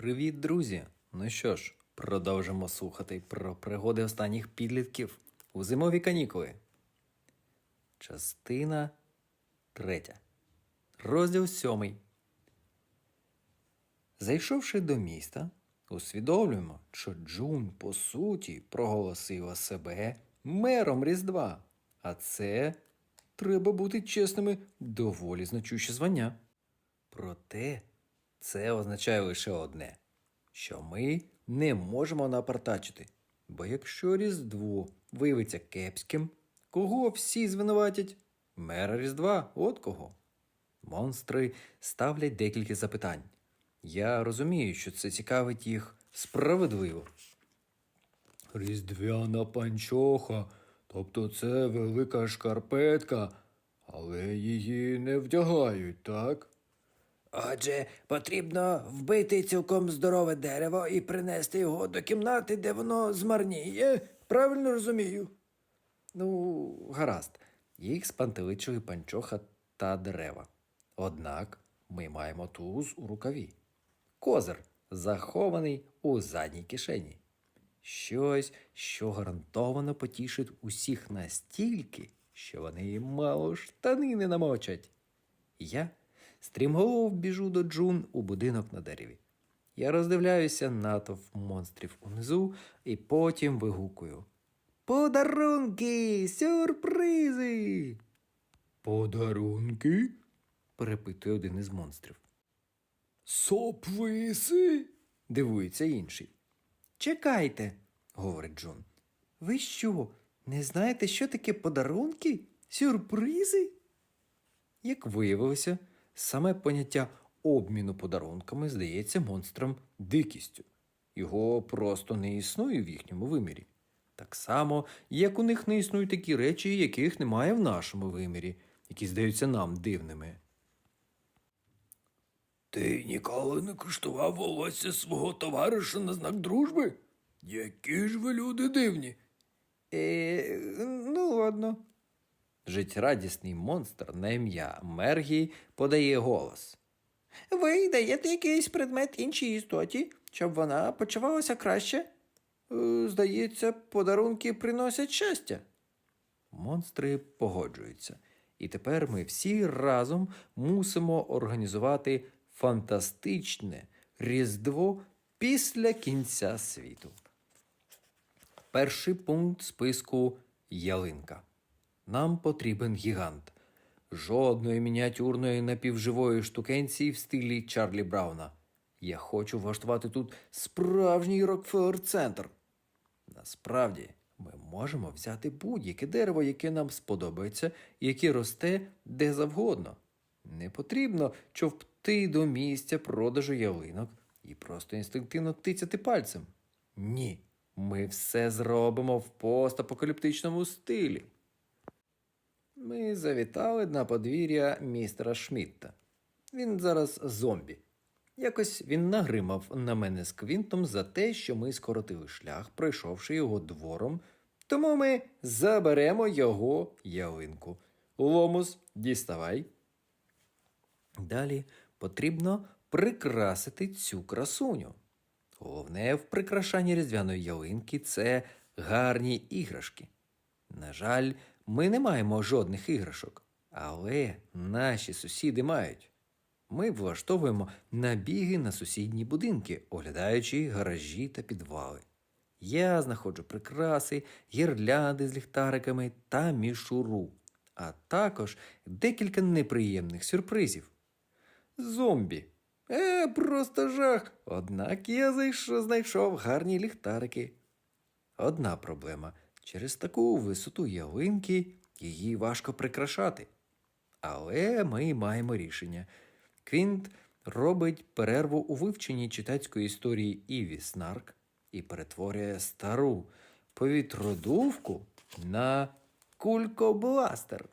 Привіт, друзі! Ну що ж, продовжимо слухати про пригоди останніх підлітків у зимові канікули. Частина третя. Розділ сьомий. Зайшовши до міста, усвідомлюємо, що Джун, по суті, проголосила себе мером Різдва. А це, треба бути чесними, доволі значуще звання. Проте це означає лише одне, що ми не можемо напартачити. Бо якщо Різдво виявиться кепським, кого всі звинуватять? Мера Різдва, от кого. Монстри ставлять декілька запитань. Я розумію, що це цікавить їх справедливо. Різдвяна панчоха, тобто це велика шкарпетка, але її не вдягають, так? Отже, потрібно вбити цілком здорове дерево і принести його до кімнати, де воно змарніє. Правильно розумію? Ну, гаразд, їх спантеличили панчоха та дерева. Однак ми маємо туз у рукаві. Козир захований у задній кишені. Щось, що гарантовано потішить усіх настільки, що вони мало штани не намочать. Я стрімголов біжу до Джун у будинок на дереві. Я роздивляюся натовп монстрів унизу і потім вигукую. Подарунки, сюрпризи. Подарунки? перепитує один із монстрів. Сопвиси? дивується інший. Чекайте, говорить Джон. Ви що, не знаєте, що таке подарунки? Сюрпризи? Як виявилося, саме поняття обміну подарунками здається монстрам дикістю. Його просто не існує в їхньому вимірі. Так само, як у них не існують такі речі, яких немає в нашому вимірі, які здаються нам дивними. Ти ніколи не куштував волосся свого товариша на знак дружби? Які ж ви люди дивні. Е, ну ладно. Життєрадісний монстр на ім'я Мергі подає голос. Ви даєте якийсь предмет іншій істоті, щоб вона почувалася краще? Е, Здається, подарунки приносять щастя. Монстри погоджуються. І тепер ми всі разом мусимо організувати фантастичне Різдво після кінця світу. Перший пункт списку ялинка. Нам потрібен гігант. Жодної мініатюрної напівживої штукенції в стилі Чарлі Брауна. Я хочу влаштувати тут справжній Рокфеллер-центр. Насправді, ми можемо взяти будь-яке дерево, яке нам сподобається, яке росте де завгодно. Не потрібно човпти до місця продажу ялинок і просто інстинктивно тицяти пальцем. Ні, ми все зробимо в постапокаліптичному стилі. Ми завітали на подвір'я містера Шмітта. Він зараз зомбі. Якось він нагримав на мене з квінтом за те, що ми скоротили шлях, пройшовши його двором, тому ми заберемо його ялинку. Ломус, діставай. Далі потрібно прикрасити цю красуню. Головне в прикрашанні різдвяної ялинки це гарні іграшки. На жаль, ми не маємо жодних іграшок, але наші сусіди мають. Ми влаштовуємо набіги на сусідні будинки, оглядаючи гаражі та підвали. Я знаходжу прикраси, гірлянди з ліхтариками та мішуру, а також декілька неприємних сюрпризів. Зомбі. Е, просто жах. Однак я знайшов гарні ліхтарики. Одна проблема. Через таку висоту ялинки її важко прикрашати. Але ми маємо рішення. Квінт робить перерву у вивченні читацької історії Іві Снарк і перетворює стару повітродувку на кулькобластер.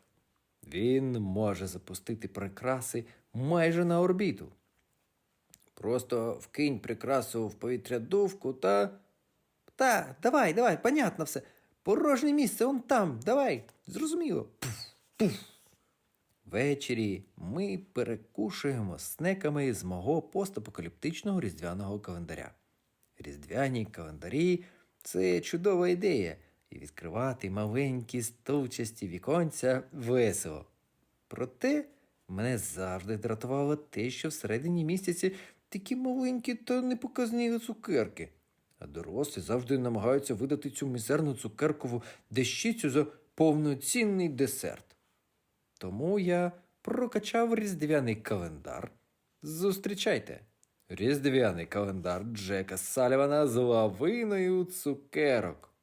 Він може запустити прикраси майже на орбіту. Просто вкинь прикрасу в повітрядувку та. Та, давай, давай, понятно все. Порожнє місце он там, давай, зрозуміло. Пуф, пуф. Ввечері ми перекушуємо снеками з мого постапокаліптичного різдвяного календаря. Різдвяні календарі це чудова ідея, і відкривати маленькі стовчасті віконця весело. Проте мене завжди дратувало те, що всередині місяці такі маленькі та непоказні цукерки. А дорослі завжди намагаються видати цю мізерну цукеркову дещицю за повноцінний десерт. Тому я прокачав різдвяний календар. Зустрічайте! Різдвяний календар Джека Салівана з лавиною цукерок.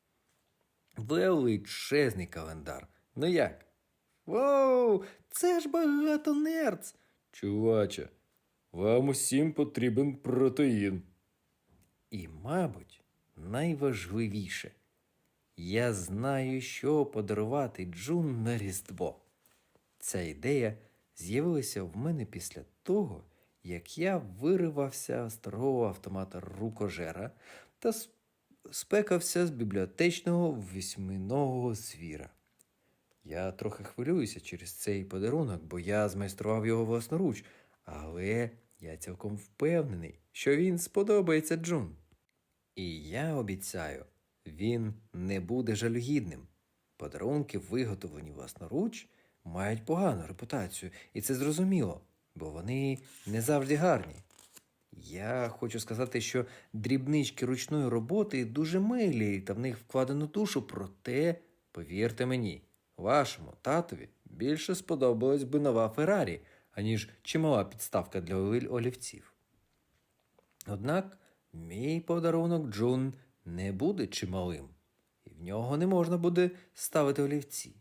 Величезний календар. Ну як? Воу, це ж багато нерц. Чуваче, вам усім потрібен протеїн. І, мабуть, найважливіше, я знаю, що подарувати Джун на Різдво. Ця ідея з'явилася в мене після того, як я виривався з старого автомата рукожера та спекався з бібліотечного восьминогого звіра. Я трохи хвилююся через цей подарунок, бо я змайстрував його власноруч, але я цілком впевнений, що він сподобається Джун. І я обіцяю, він не буде жалюгідним. Подарунки, виготовлені власноруч, мають погану репутацію, і це зрозуміло, бо вони не завжди гарні. Я хочу сказати, що дрібнички ручної роботи дуже милі, та в них вкладено душу, проте, повірте мені, вашому татові більше сподобалась би нова Феррарі, аніж чимала підставка для олівців. Однак мій подарунок Джун не буде чималим, і в нього не можна буде ставити олівці.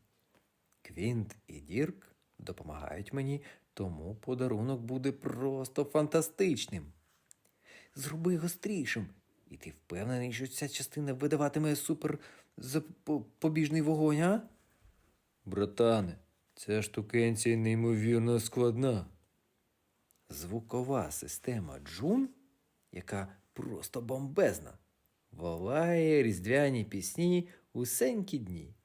Квінт і Дірк допомагають мені, тому подарунок буде просто фантастичним. Зроби гострішим, і ти впевнений, що ця частина видаватиме супер побіжний вогонь, а? Братане, ця штукенція неймовірно складна. Звукова система Джун, яка просто бомбезна, волає різдвяні пісні усенькі дні.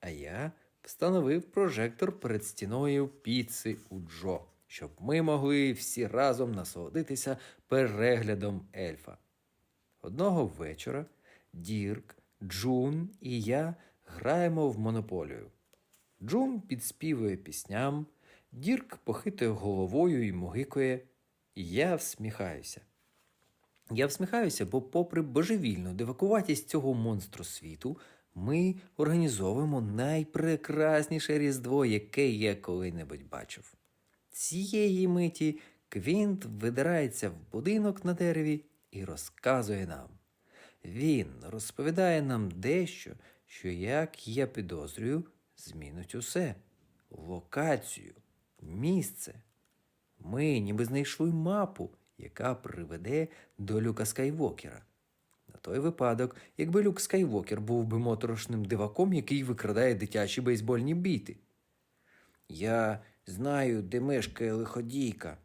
А я встановив прожектор перед стіною піци у Джо, щоб ми могли всі разом насолодитися переглядом ельфа. Одного вечора Дірк, Джун і я граємо в монополію. Джун підспівує пісням, Дірк похитує головою і могикує, і я всміхаюся. Я всміхаюся, бо, попри божевільну дивакуватість цього монстру світу, ми організовуємо найпрекрасніше різдво, яке я коли-небудь бачив. Цієї миті Квінт видирається в будинок на дереві і розказує нам. Він розповідає нам дещо, що, як я підозрюю, змінить усе локацію, місце. Ми ніби знайшли мапу, яка приведе до Люка Скайвокера. На той випадок, якби Люк Скайвокер був би моторошним диваком, який викрадає дитячі бейсбольні біти. Я знаю, де мешкає лиходійка,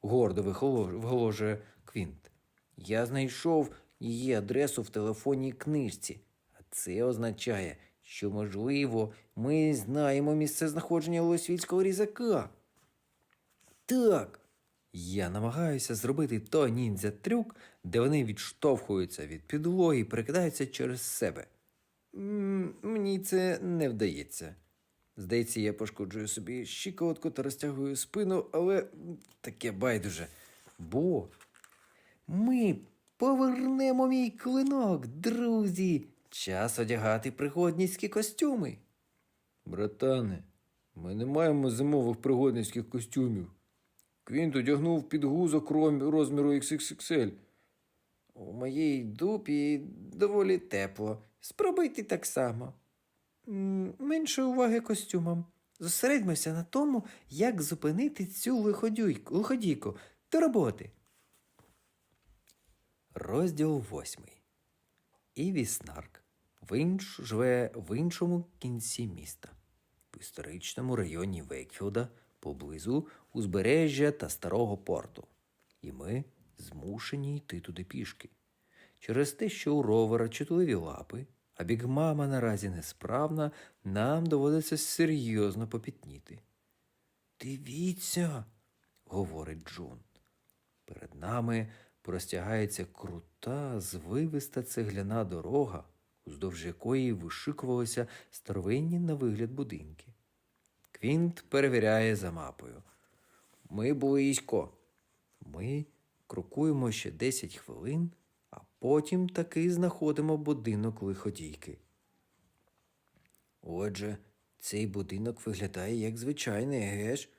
гордо вголошує Квінт. Я знайшов її адресу в телефонній книжці, а це означає, що, можливо, ми знаємо місце знаходження лосвільського різака. Так. Я намагаюся зробити той ніндзя трюк, де вони відштовхуються від підлоги і перекидаються через себе. М, Мені це не вдається. Здається, я пошкоджую собі щиколотку та розтягую спину, але таке байдуже. Бо ми повернемо мій клинок, друзі. Час одягати пригодницькі костюми. Братане, ми не маємо зимових пригодницьких костюмів. Квінт одягнув підгузок розміру XXXL. У моїй дупі доволі тепло. Спробуйте так само. Менше уваги костюмам. Зосередьмося на тому, як зупинити цю лиходійку до роботи. Розділ восьмий. Іві Снарк в інш... живе в іншому кінці міста, в історичному районі Вейкфілда, поблизу узбережжя та старого порту. І ми змушені йти туди пішки. Через те, що у ровера чутливі лапи, а бігмама наразі несправна, нам доводиться серйозно попітніти. Дивіться, говорить Джун. Перед нами простягається крута, звивиста цегляна дорога, уздовж якої вишикувалися старовинні на вигляд будинки. Квінт перевіряє за мапою. Ми близько. Ми крокуємо ще 10 хвилин, а потім таки знаходимо будинок лиходійки. Отже, цей будинок виглядає як звичайний, геш?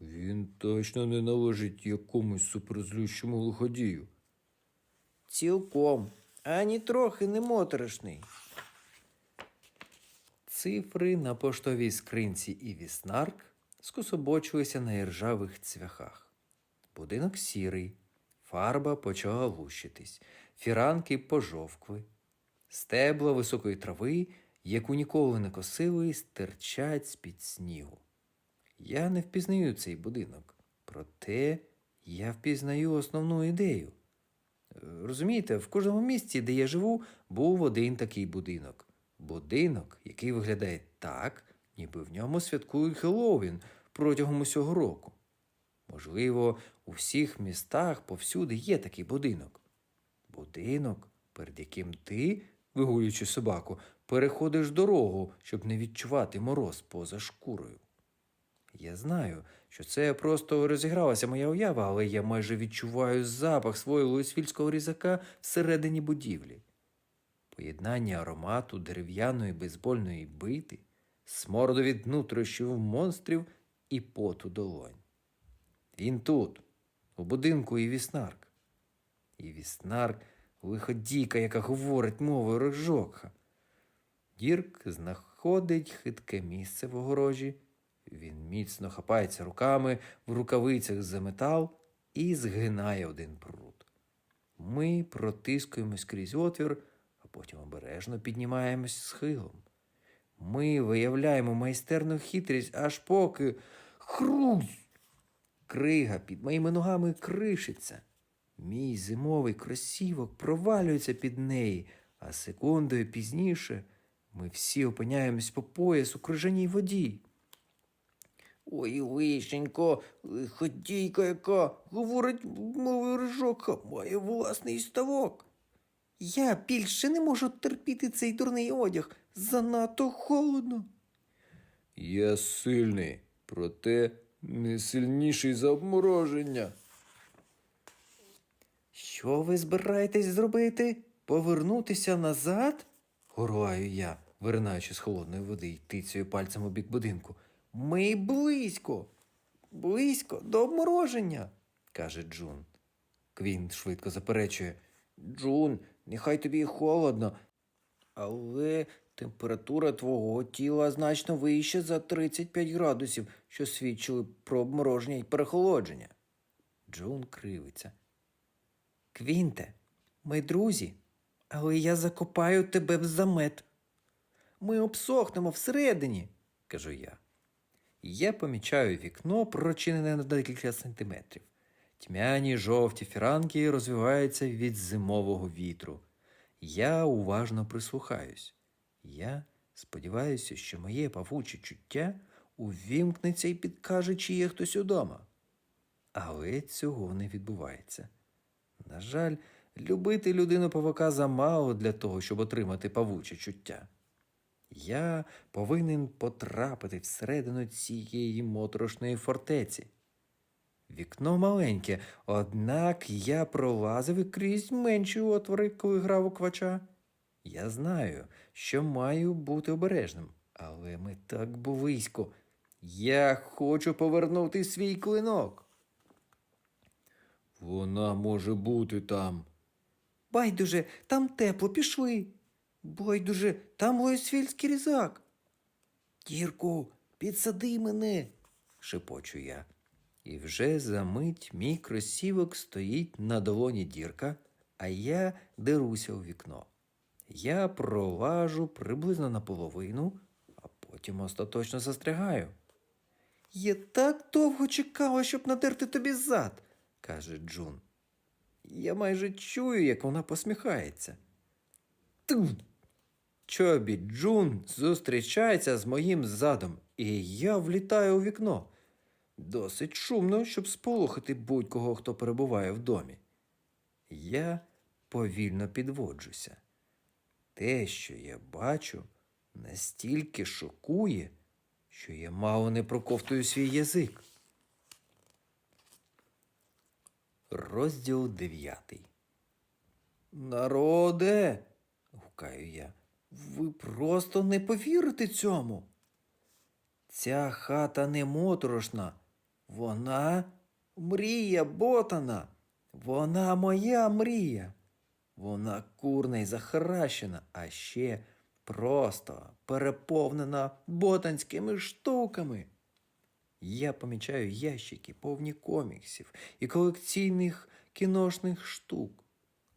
Він точно не належить якомусь суперзлющому лиходію. Цілком, ані трохи не моторошний. Цифри на поштовій скринці і віснарк скособочилися на іржавих цвяхах. Будинок сірий, фарба почала лущитись, фіранки пожовкли, стебла високої трави, яку ніколи не косили, стирчать з-під снігу. Я не впізнаю цей будинок, проте я впізнаю основну ідею. Розумієте, в кожному місці, де я живу, був один такий будинок. Будинок, який виглядає так, ніби в ньому святкують Хеллоуін протягом усього року. Можливо, у всіх містах повсюди є такий будинок. Будинок, перед яким ти, вигулюючи собаку, переходиш дорогу, щоб не відчувати мороз поза шкурою. Я знаю, що це просто розігралася моя уява, але я майже відчуваю запах свого луїсвільського різака всередині будівлі. Поєднання аромату дерев'яної бейсбольної бити, смороду від нутрощів монстрів і поту долонь. Він тут, у будинку Івіснарк. Івіснарк виходійка, яка говорить мовою рожокха. Дірк знаходить хитке місце в огорожі. Він міцно хапається руками в рукавицях за метал і згинає один прут. Ми протискуємось крізь отвір, а потім обережно піднімаємось схилом. Ми виявляємо майстерну хитрість, аж поки хрусь. Крига під моїми ногами кришиться. Мій зимовий кросівок провалюється під неї, а секундою пізніше ми всі опиняємось по пояс у крижаній воді. Ой, лишенько, лиходійка, яка говорить мовою рижока, має власний ставок. Я більше не можу терпіти цей дурний одяг. Занадто холодно. Я сильний, проте не сильніший за обмороження. Що ви збираєтесь зробити? Повернутися назад? горлаю я, виринаючи з холодної води й тицею пальцем у бік будинку. Ми близько, близько до обмороження. каже Джун. Квін швидко заперечує. Джун, нехай тобі холодно, але температура твого тіла значно вища за 35 градусів, що свідчили про обмороження і перехолодження. Джун кривиться. Квінте, ми друзі, але я закопаю тебе в замет. Ми обсохнемо всередині. кажу я. Я помічаю вікно, прочинене на декілька сантиметрів. Тьмяні жовті фіранки розвиваються від зимового вітру. Я уважно прислухаюсь. Я сподіваюся, що моє павуче чуття увімкнеться і підкаже, чи є хтось удома. Але цього не відбувається. На жаль, любити людину павука замало для того, щоб отримати павуче чуття. Я повинен потрапити всередину цієї моторошної фортеці. Вікно маленьке, однак я пролазив і крізь менші отвори, коли грав у квача. Я знаю, що маю бути обережним, але ми так близько. Я хочу повернути свій клинок. Вона може бути там. Байдуже, там тепло, пішли. Байдуже, там лоїсфільський різак. Дірку, підсади мене. шепочу я. І вже за мить мій кросівок стоїть на долоні дірка, а я деруся у вікно. Я пролажу приблизно наполовину, а потім остаточно застрягаю. Я так довго чекала, щоб надерти тобі зад. каже Джун. Я майже чую, як вона посміхається. Ту. Чобі Джун зустрічається з моїм задом, і я влітаю у вікно. Досить шумно, щоб сполохати будь-кого, хто перебуває в домі. Я повільно підводжуся. Те, що я бачу, настільки шокує, що я мало не проковтую свій язик. Розділ дев'ятий. Народе. гукаю я. Ви просто не повірите цьому. Ця хата не моторошна. Вона мрія ботана. Вона моя мрія. Вона курна і захаращена, а ще просто переповнена ботанськими штуками. Я помічаю ящики, повні коміксів і колекційних кіношних штук.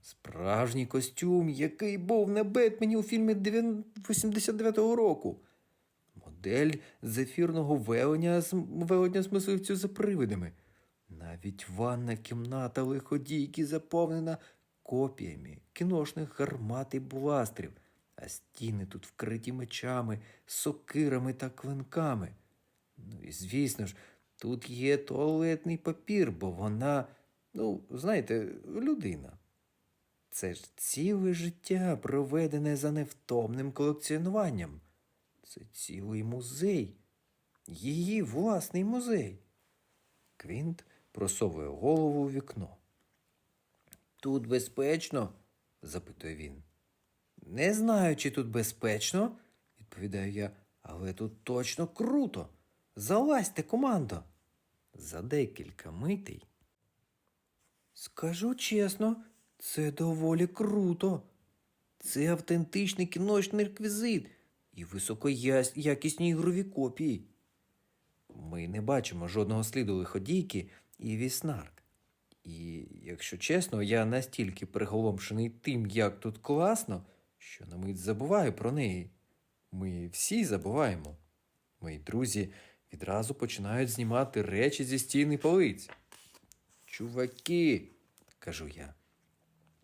Справжній костюм, який був на Бетмені у фільмі 89-го року. Модель зефірного велення велення з мисливцю за привидами. Навіть ванна кімната лиходійки заповнена копіями кіношних гармат і бластерів, а стіни тут вкриті мечами, сокирами та клинками. Ну і звісно ж, тут є туалетний папір, бо вона, ну, знаєте, людина. Це ж ціле життя, проведене за невтомним колекціонуванням. Це цілий музей, її власний музей. Квінт просовує голову у вікно. Тут безпечно? запитує він. Не знаю, чи тут безпечно, відповідаю я, але тут точно круто. Залазьте, командо. За декілька митей. Скажу чесно, це доволі круто. Це автентичний кіночний реквізит і високоякісні ігрові копії. Ми не бачимо жодного сліду лиходійки і віснарк. І, якщо чесно, я настільки приголомшений тим, як тут класно, що на мить забуваю про неї. Ми всі забуваємо. Мої друзі відразу починають знімати речі зі стін і полиць. Чуваки, кажу я,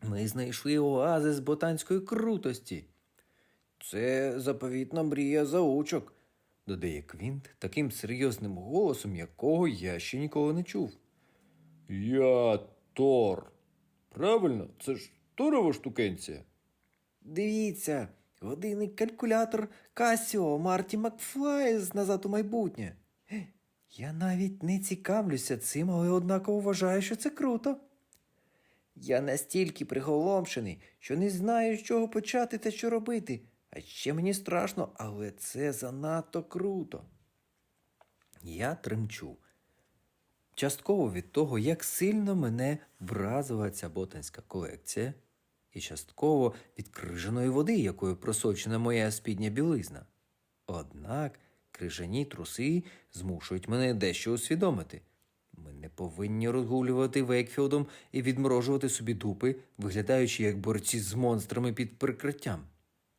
ми знайшли оазис ботанської крутості. Це заповітна мрія заучок, додає Квінт таким серйозним голосом, якого я ще ніколи не чув. Я Тор. Правильно, це ж Торова штукенція. Дивіться, годинник калькулятор Касіо Марті Макфлай з назад у майбутнє. Я навіть не цікавлюся цим, але однаково вважаю, що це круто. Я настільки приголомшений, що не знаю, з чого почати та що робити. А ще мені страшно, але це занадто круто. Я тремчу. Частково від того, як сильно мене вразила ця ботанська колекція, і частково від крижаної води, якою просочена моя спідня білизна. Однак крижані труси змушують мене дещо усвідомити. Ми не повинні розгулювати Вейкфілдом і відморожувати собі дупи, виглядаючи як борці з монстрами під прикриттям.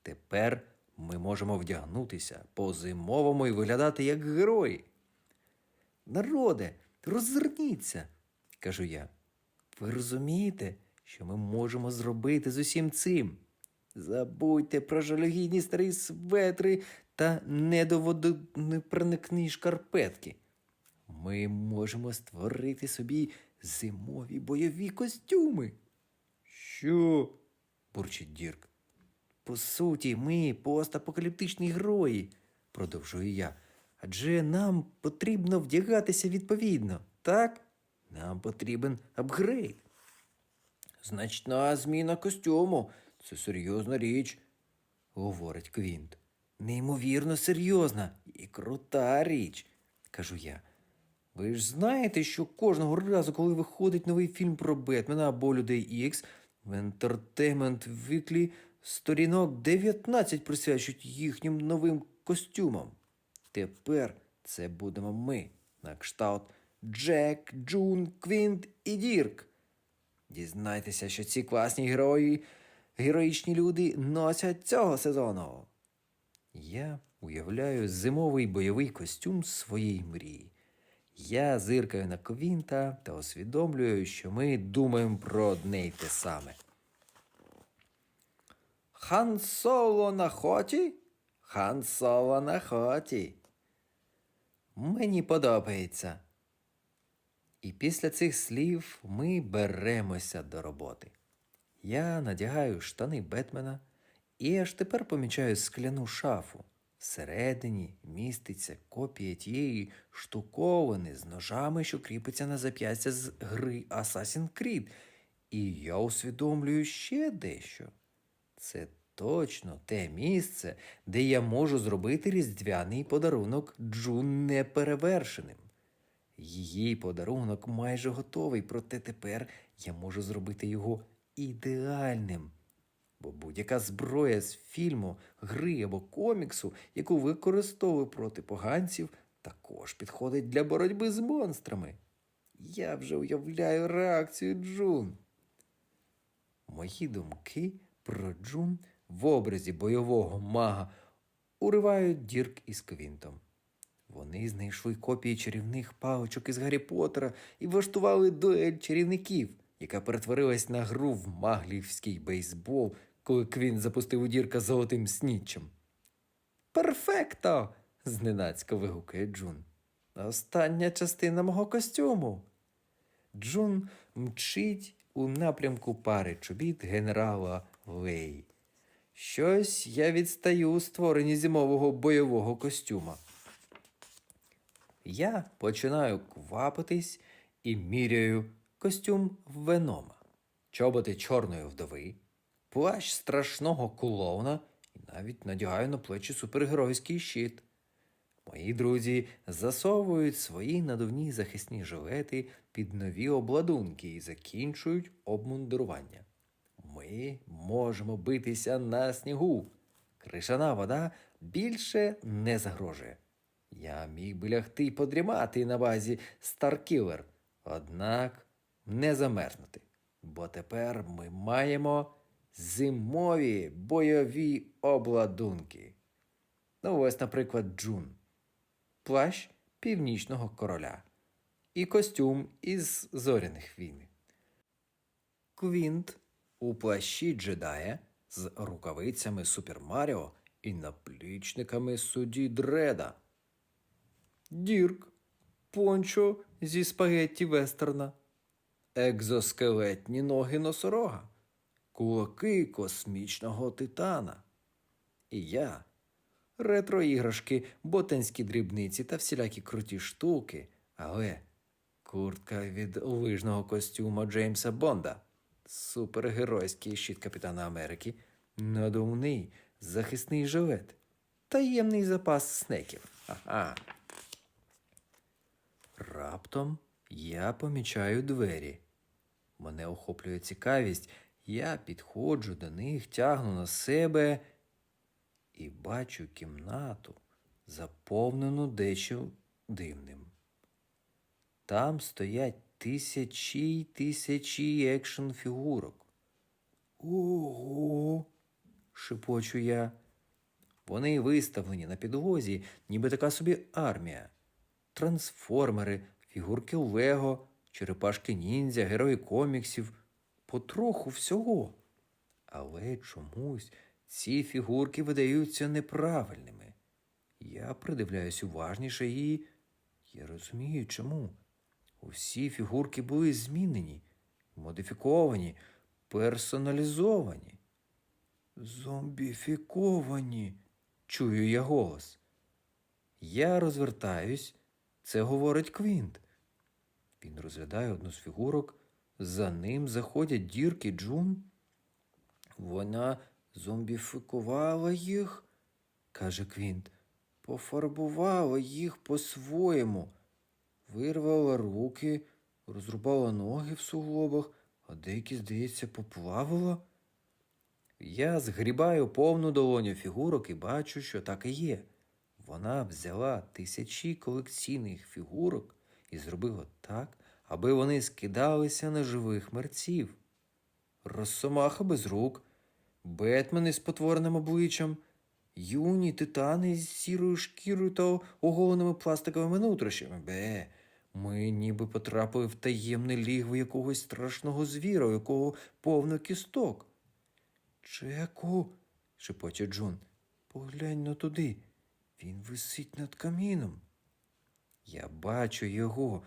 Тепер ми можемо вдягнутися по-зимовому і виглядати як герої. Народе, роззирніться, кажу я. Ви розумієте, що ми можемо зробити з усім цим? Забудьте про жалюгідні старі светри та недоводонепроникні шкарпетки. Ми можемо створити собі зимові бойові костюми. Що? бурчить Дірк. По суті, ми постапокаліптичні герої, продовжую я. Адже нам потрібно вдягатися відповідно, так? Нам потрібен апгрейд. Значна зміна костюму. Це серйозна річ, говорить Квінт. Неймовірно серйозна і крута річ, кажу я. Ви ж знаєте, що кожного разу, коли виходить новий фільм про Бетмена або Людей Ікс, в Entertainment Weekly сторінок 19 присвячують їхнім новим костюмам. Тепер це будемо ми, на кшталт Джек, Джун, Квінт і Дірк. Дізнайтеся, що ці класні герої, героїчні люди носять цього сезону. Я уявляю зимовий бойовий костюм своєї мрії. Я зиркаю на Квінта та усвідомлюю, що ми думаємо про одне й те саме. Хан Соло на хоті? Хан Соло на хоті. Мені подобається, І після цих слів ми беремося до роботи. Я надягаю штани Бетмена і аж тепер помічаю скляну шафу. Всередині міститься копія тієї штуковини з ножами, що кріпиться на зап'ястя з гри Assassin's Creed. І я усвідомлюю ще дещо. Це точно те місце, де я можу зробити різдвяний подарунок Джун неперевершеним. Її подарунок майже готовий, проте тепер я можу зробити його ідеальним. Бо будь-яка зброя з фільму, гри або коміксу, яку використовую проти поганців, також підходить для боротьби з монстрами. Я вже уявляю реакцію Джун. Мої думки про Джун в образі бойового мага уривають Дірк із Квінтом. Вони знайшли копії чарівних паличок із Гаррі Поттера і влаштували дуель чарівників, яка перетворилась на гру в маглівський бейсбол, коли Квін запустив у Дірка золотим снічем. Перфекто! зненацька вигукає Джун. Остання частина мого костюму. Джун мчить у напрямку пари чобіт генерала Лей. Щось я відстаю у створенні зимового бойового костюма. Я починаю квапитись і міряю костюм Венома, чоботи чорної вдови, плащ страшного клоуна і навіть надягаю на плечі супергеройський щит. Мої друзі засовують свої надувні захисні жилети під нові обладунки і закінчують обмундирування. Ми можемо битися на снігу. Кришана вода більше не загрожує. Я міг би лягти й подрімати на базі Старкілер, однак не замерзнути. Бо тепер ми маємо зимові бойові обладунки. Ну, ось, наприклад, Джун, плащ північного короля і костюм із зоряних війн. Квінт у плащі джедая з рукавицями Супер Маріо і наплічниками судді Дреда. Дірк, пончо зі спагетті вестерна, екзоскелетні ноги носорога, кулаки космічного титана. І я. Ретро-іграшки, ботанські дрібниці та всілякі круті штуки, але куртка від лижного костюма Джеймса Бонда, супергеройський щит Капітана Америки, надувний захисний жилет, таємний запас снеків. Ага. Раптом я помічаю двері. Мене охоплює цікавість, я підходжу до них, тягну на себе і бачу кімнату, заповнену дещо дивним. Там стоять тисячі й тисячі екшн фігурок. Ого. шепочу я. Вони виставлені на підлозі, ніби така собі армія. Трансформери, фігурки Лего, черепашки ніндзя, герої коміксів, потроху всього. Але чомусь ці фігурки видаються неправильними. Я придивляюсь уважніше і я розумію, чому. Усі фігурки були змінені, модифіковані, персоналізовані. Зомбіфіковані, чую я голос. Я розвертаюсь, це говорить Квінт. Він розглядає одну з фігурок, за ним заходять дірки Джун. Вона зомбіфікувала їх, каже Квінт, пофарбувала їх по-своєму, вирвала руки, розрубала ноги в суглобах, а деякі, здається, поплавала. Я згрібаю повну долоню фігурок і бачу, що так і є. Вона взяла тисячі колекційних фігурок і зробила так, аби вони скидалися на живих мерців. Росомаха без рук, Бетмен із потвореним обличчям, юні титани з сірою шкірою та оголеними пластиковими нутрощами. Бе, ми ніби потрапили в таємне лігво якогось страшного звіра, у якого повно кісток. Чеку, шепоче Джун, поглянь на туди. Він висить над каміном. Я бачу його.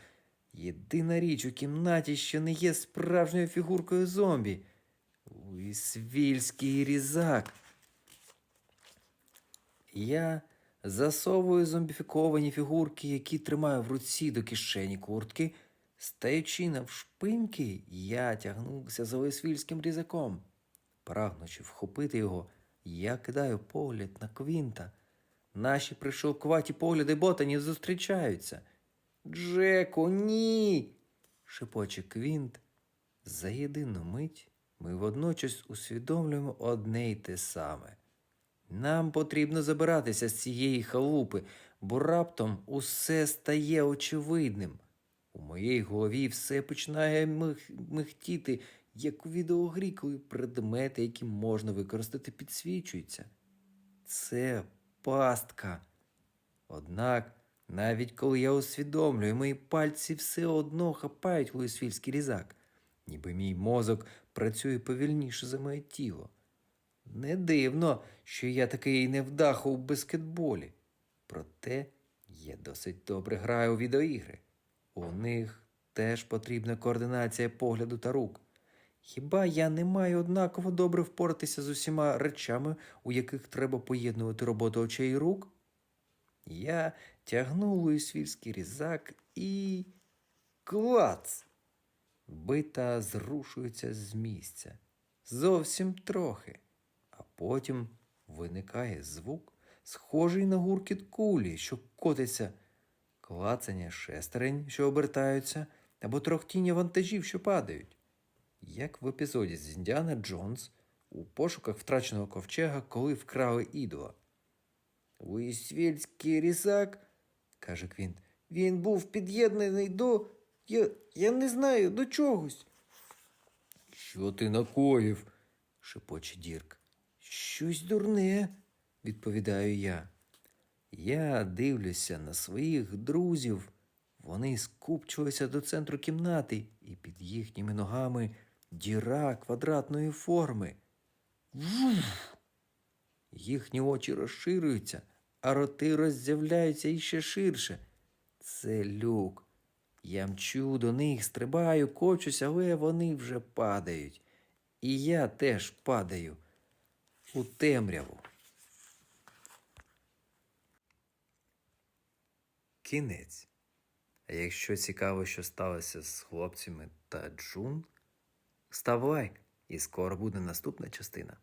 Єдина річ у кімнаті, що не є справжньою фігуркою зомбі. Луїсвільський різак. Я засовую зомбіфіковані фігурки, які тримаю в руці до кишені куртки. Стаючи навшпиньки, я тягнувся за луїсвільським різаком. Прагнучи вхопити його, я кидаю погляд на Квінта. Наші пришелкуваті погляди ботанів зустрічаються. Джеку, ні. шепоче Квінт. За єдину мить ми водночас усвідомлюємо одне й те саме. Нам потрібно забиратися з цієї халупи, бо раптом усе стає очевидним. У моїй голові все починає мих... михтіти, як у відеогрі, коли предмети, які можна використати, підсвічуються. Це пастка. Однак, навіть коли я усвідомлюю, мої пальці все одно хапають луїсвільський різак, ніби мій мозок працює повільніше за моє тіло. Не дивно, що я такий невдаха у баскетболі. Проте я досить добре граю у відеоігри. У них теж потрібна координація погляду та рук. Хіба я не маю однаково добре впоратися з усіма речами, у яких треба поєднувати роботу очей і рук? Я тягну луїсвільський різак і. Клац! Бита зрушується з місця. Зовсім трохи. А потім виникає звук, схожий на гуркіт кулі, що котиться, клацання шестерень, що обертаються, або трохтіння вантажів, що падають. Як в епізоді з Індіана Джонс у пошуках втраченого ковчега, коли вкрали ідола. Луїсвільський різак, каже Квінт, він був під'єднаний до. Я, я не знаю, до чогось. Що ти накоїв? шепоче Дірк. Щось дурне, відповідаю я. Я дивлюся на своїх друзів. Вони скупчилися до центру кімнати, і під їхніми ногами діра квадратної форми. Вуф! Їхні очі розширюються, а роти роззявляються іще ширше. Це люк. Я мчу до них, стрибаю, кочусь, але вони вже падають. І я теж падаю у темряву. Кінець. А якщо цікаво, що сталося з хлопцями та Джун, став лайк, і скоро буде наступна частина.